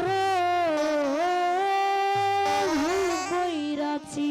করো বৈরাচি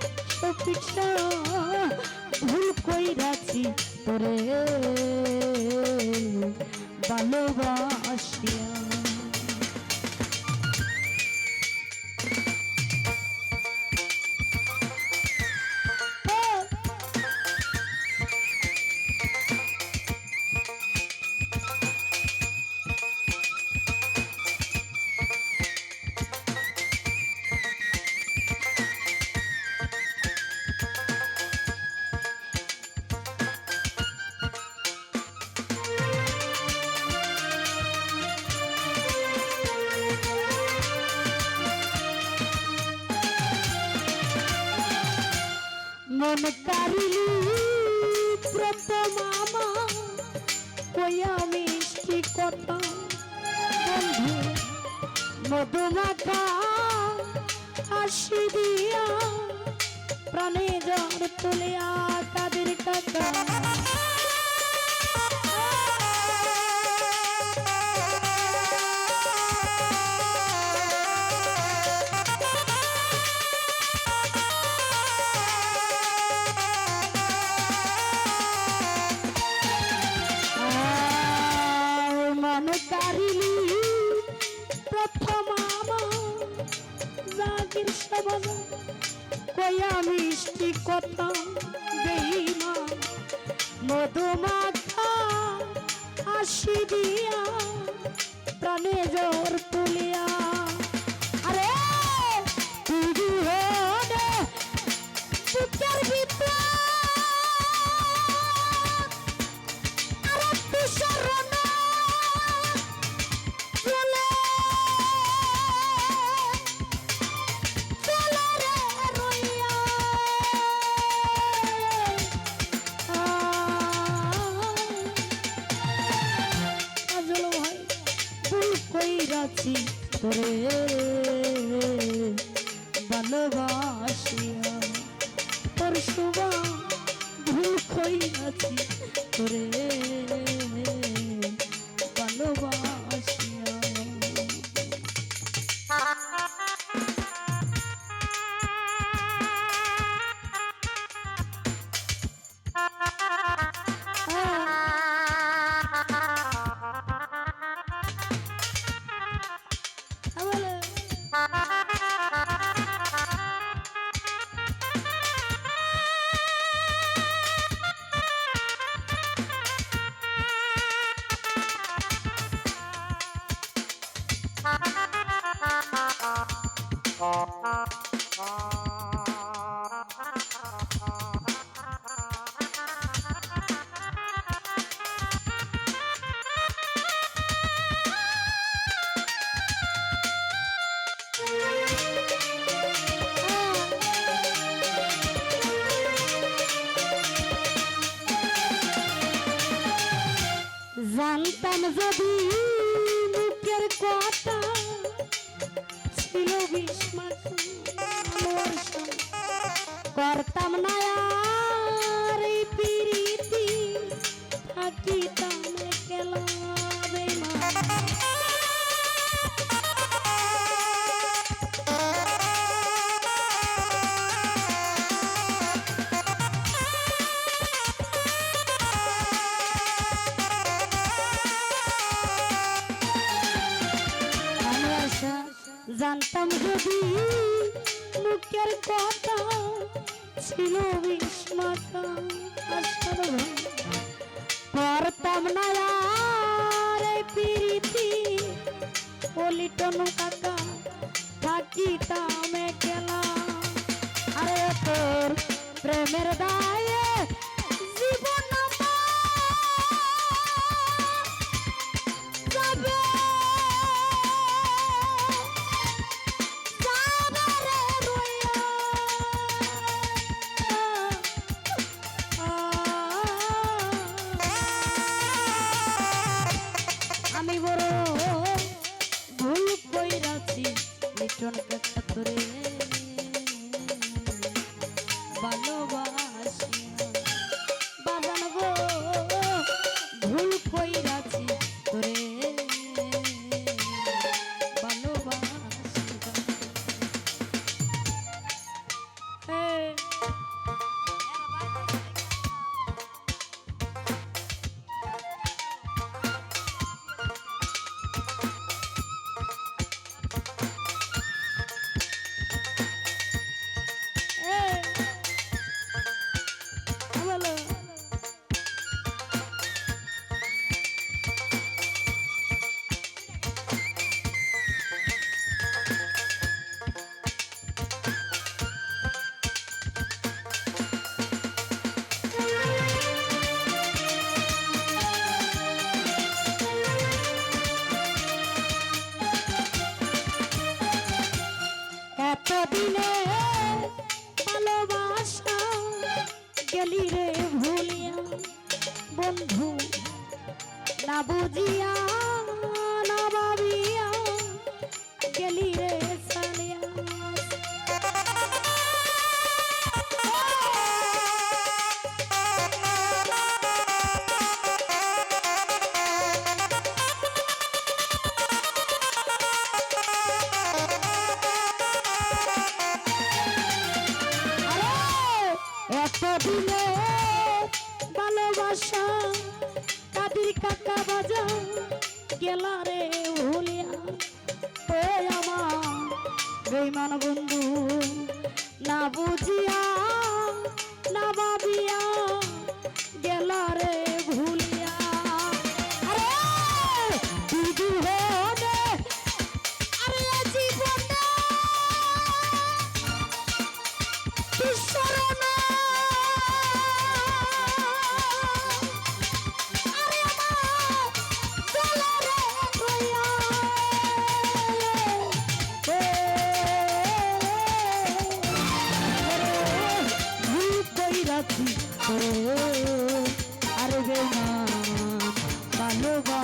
সপিছা ভুল কইরাছি তোরে। ভালোবাসিয়া মন কারিলি প্রথম আমা কইয়া মিষ্টি কথা বন্ধু? মধুমাখা হাসি দিয়া প্রাণে জ্বর তুলিয়া তাদের কাকা কারিলি প্রথম জাগির সবাজ কয়া মিষ্টি কথা বেইমা মধুমাথা আসি দিয়া প্রাণে জোর কইরাছি তোরে ভালোবাসিয়া তোর শুভা ভুল আছি তোরে যদি মুখের কথা ছিল বিশ মাতা পারতাম না আর প্রীতি পলিটন কাকা থাকিতাম একলা আরে তোর প্রেমের দায়ে আশা কাদির কাকা বাজা, গেলা রে ভুলিয়া ও আমার বেমান বন্ধু, না বুঝিয়া, না ভাবিয়া, গেলা রে Carnaval.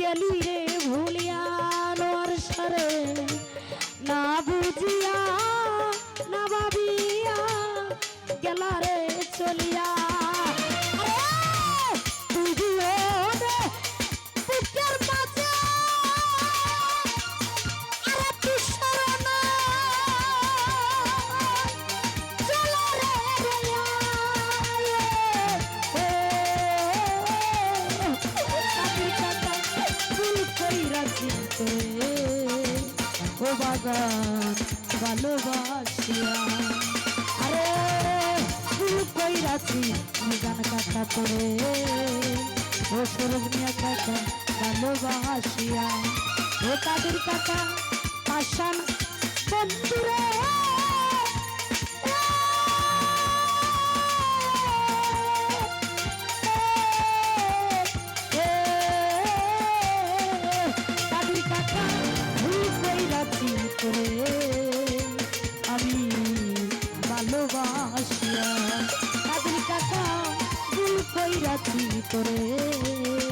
গেলি রে ভুলিয়া নোয়ার সরে। না বুঝিয়া না ভাবিয়া গেলা রে ও ভালোবাসিয়া। আরে ফুল কইরাছি গান কাটা করে। ও সরব নিয়া কাকা ভালোবাসিয়া। ও কাদের কাকা পাশান বন্ধুরে। ভালোবাসিয়া। কাদের কাকা ভুল কইরাছি করে?